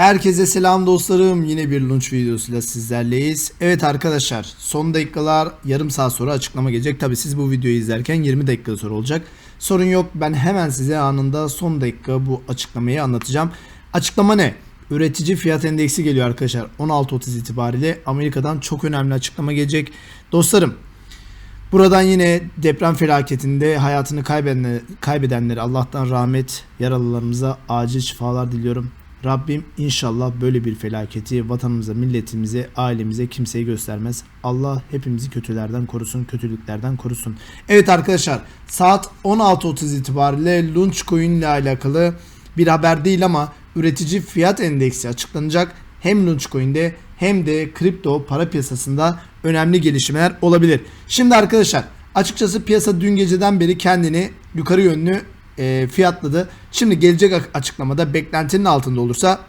Herkese selam dostlarım. Yine bir launch videosuyla sizlerleyiz. Evet arkadaşlar son dakikalar yarım saat sonra açıklama gelecek. Tabi siz bu videoyu izlerken 20 dakika sonra olacak. Sorun yok ben hemen size anında son dakika bu açıklamayı anlatacağım. Açıklama ne? Üretici fiyat endeksi geliyor arkadaşlar. 16.30 itibariyle Amerika'dan çok önemli açıklama gelecek. Dostlarım Buradan yine deprem felaketinde hayatını kaybedenler, kaybedenlere Allah'tan rahmet, yaralılarımıza acil şifalar diliyorum. Rabbim inşallah böyle bir felaketi vatanımıza, milletimize, ailemize kimseye göstermez. Allah hepimizi kötülerden korusun, kötülüklerden korusun. Evet arkadaşlar saat 16.30 itibariyle Launchcoin ile alakalı bir haber değil ama üretici fiyat endeksi açıklanacak. Hem Launchcoin'de hem de kripto para piyasasında önemli gelişmeler olabilir. Şimdi arkadaşlar açıkçası piyasa dün geceden beri kendini yukarı yönlü e, fiyatladı. Şimdi gelecek açıklamada beklentinin altında olursa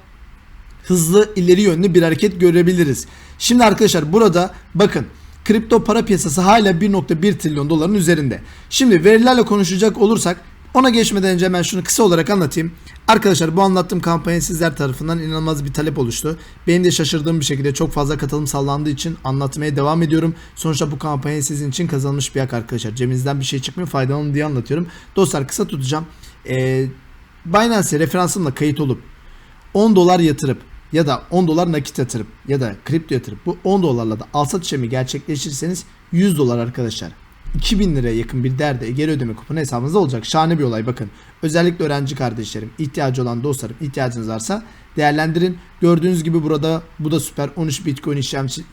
hızlı ileri yönlü bir hareket görebiliriz. Şimdi arkadaşlar burada bakın kripto para piyasası hala 1.1 trilyon doların üzerinde. Şimdi verilerle konuşacak olursak ona geçmeden önce hemen şunu kısa olarak anlatayım. Arkadaşlar bu anlattığım kampanya sizler tarafından inanılmaz bir talep oluştu. Benim de şaşırdığım bir şekilde çok fazla katılım sağlandığı için anlatmaya devam ediyorum. Sonuçta bu kampanya sizin için kazanılmış bir hak arkadaşlar. Cebinizden bir şey çıkmıyor faydalanın diye anlatıyorum. Dostlar kısa tutacağım. Ee, Binance'e referansımla kayıt olup 10 dolar yatırıp ya da 10 dolar nakit yatırıp ya da kripto yatırıp bu 10 dolarla da al satış işlemi gerçekleştirirseniz 100 dolar arkadaşlar. 2000 liraya yakın bir derde geri ödeme kuponu hesabınızda olacak. Şahane bir olay bakın. Özellikle öğrenci kardeşlerim, ihtiyacı olan dostlarım, ihtiyacınız varsa değerlendirin. Gördüğünüz gibi burada bu da süper 13 Bitcoin işlemci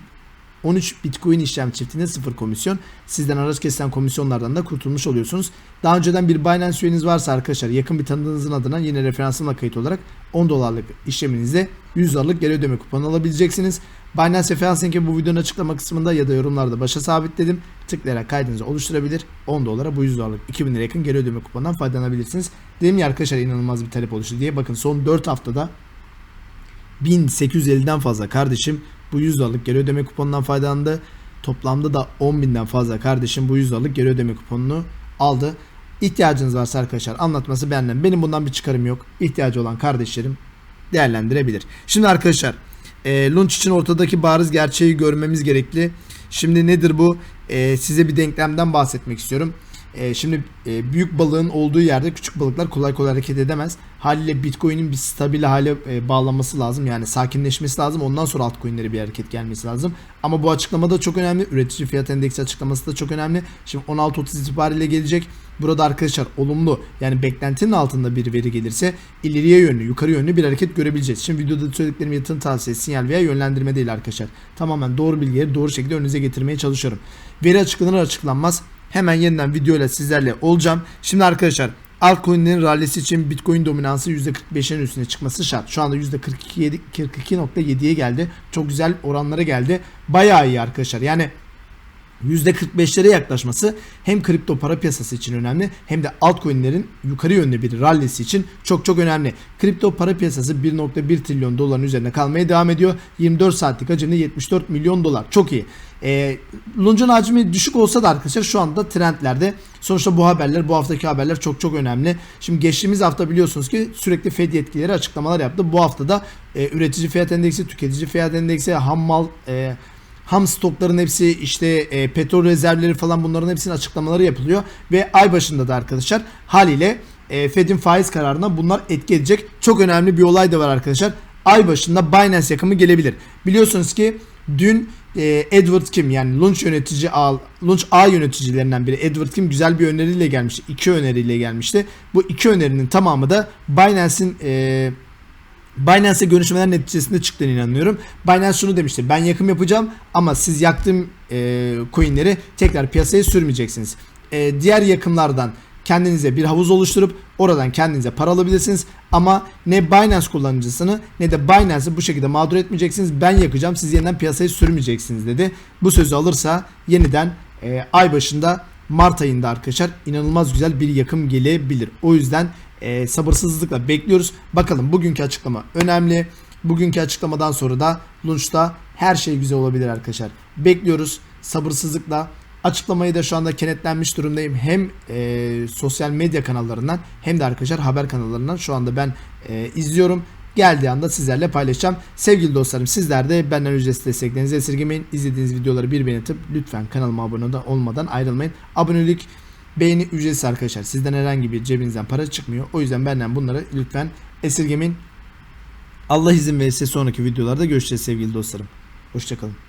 13 Bitcoin işlem çiftinde sıfır komisyon. Sizden araç kesilen komisyonlardan da kurtulmuş oluyorsunuz. Daha önceden bir Binance üyeniz varsa arkadaşlar yakın bir tanıdığınızın adına yine referansımla kayıt olarak 10 dolarlık işleminizde 100 dolarlık geri ödeme kuponu alabileceksiniz. Binance referans linki bu videonun açıklama kısmında ya da yorumlarda başa sabitledim. Tıklayarak kaydınızı oluşturabilir. 10 dolara bu 100 dolarlık 2000 lira yakın geri ödeme kuponundan faydalanabilirsiniz. Dedim ya arkadaşlar inanılmaz bir talep oluştu diye. Bakın son 4 haftada 1850'den fazla kardeşim bu 100 dolarlık geri ödeme kuponundan faydalandı. Toplamda da 10.000'den fazla kardeşim bu 100 dolarlık geri ödeme kuponunu aldı. İhtiyacınız varsa arkadaşlar anlatması benden. Benim bundan bir çıkarım yok. İhtiyacı olan kardeşlerim değerlendirebilir. Şimdi arkadaşlar e, launch için ortadaki bariz gerçeği görmemiz gerekli. Şimdi nedir bu? E, size bir denklemden bahsetmek istiyorum. E, şimdi e, büyük balığın olduğu yerde küçük balıklar kolay kolay hareket edemez. Haliyle Bitcoin'in bir stabil hale e, bağlanması lazım. Yani sakinleşmesi lazım. Ondan sonra altcoin'lere bir hareket gelmesi lazım. Ama bu açıklama da çok önemli. Üretici fiyat endeksi açıklaması da çok önemli. Şimdi 16.30 itibariyle gelecek. Burada arkadaşlar olumlu yani beklentinin altında bir veri gelirse ileriye yönlü yukarı yönlü bir hareket görebileceğiz. Şimdi videoda söylediklerim yatırım tavsiyesi sinyal veya yönlendirme değil arkadaşlar. Tamamen doğru bilgileri doğru şekilde önünüze getirmeye çalışıyorum. Veri açıklanır açıklanmaz hemen yeniden videoyla sizlerle olacağım. Şimdi arkadaşlar altcoin'lerin rallisi için Bitcoin dominansı %45'in üstüne çıkması şart. Şu anda %42.7'ye geldi. Çok güzel oranlara geldi. Bayağı iyi arkadaşlar. Yani %45'lere yaklaşması hem kripto para piyasası için önemli hem de altcoin'lerin yukarı yönlü bir rallisi için çok çok önemli. Kripto para piyasası 1.1 trilyon doların üzerine kalmaya devam ediyor. 24 saatlik hacimde 74 milyon dolar. Çok iyi. E, Lunch'un hacmi düşük olsa da arkadaşlar şu anda trendlerde. Sonuçta bu haberler, bu haftaki haberler çok çok önemli. Şimdi geçtiğimiz hafta biliyorsunuz ki sürekli Fed yetkilileri açıklamalar yaptı. Bu hafta da e, üretici fiyat endeksi, tüketici fiyat endeksi, ham mal, e, ham stokların hepsi işte e, petrol rezervleri falan bunların hepsinin açıklamaları yapılıyor. Ve ay başında da arkadaşlar haliyle e, Fed'in faiz kararına bunlar etki edecek. Çok önemli bir olay da var arkadaşlar. Ay başında Binance yakımı gelebilir. Biliyorsunuz ki dün e, Edward Kim yani Launch yönetici A, Launch A yöneticilerinden biri Edward Kim güzel bir öneriyle gelmişti. İki öneriyle gelmişti. Bu iki önerinin tamamı da Binance'in e, Binance'e görüşmeler neticesinde çıktığını inanıyorum. Binance şunu demişti. Ben yakım yapacağım ama siz yaktığım e, coinleri tekrar piyasaya sürmeyeceksiniz. E, diğer yakımlardan kendinize bir havuz oluşturup oradan kendinize para alabilirsiniz. Ama ne Binance kullanıcısını ne de Binance'ı bu şekilde mağdur etmeyeceksiniz. Ben yakacağım siz yeniden piyasaya sürmeyeceksiniz dedi. Bu sözü alırsa yeniden e, ay başında Mart ayında arkadaşlar inanılmaz güzel bir yakım gelebilir. O yüzden e, sabırsızlıkla bekliyoruz. Bakalım bugünkü açıklama önemli. Bugünkü açıklamadan sonra da Launch'ta her şey güzel olabilir arkadaşlar. Bekliyoruz sabırsızlıkla. Açıklamayı da şu anda kenetlenmiş durumdayım. Hem e, sosyal medya kanallarından hem de arkadaşlar haber kanallarından şu anda ben e, izliyorum. geldiği anda sizlerle paylaşacağım. Sevgili dostlarım sizler de benden ücretsiz desteklerinizi esirgemeyin. İzlediğiniz videoları bir beğeni atıp lütfen kanalıma abone olmadan ayrılmayın. Abonelik beğeni ücretsiz arkadaşlar. Sizden herhangi bir cebinizden para çıkmıyor. O yüzden benden bunları lütfen esirgemeyin. Allah izin verirse sonraki videolarda görüşeceğiz sevgili dostlarım. Hoşçakalın.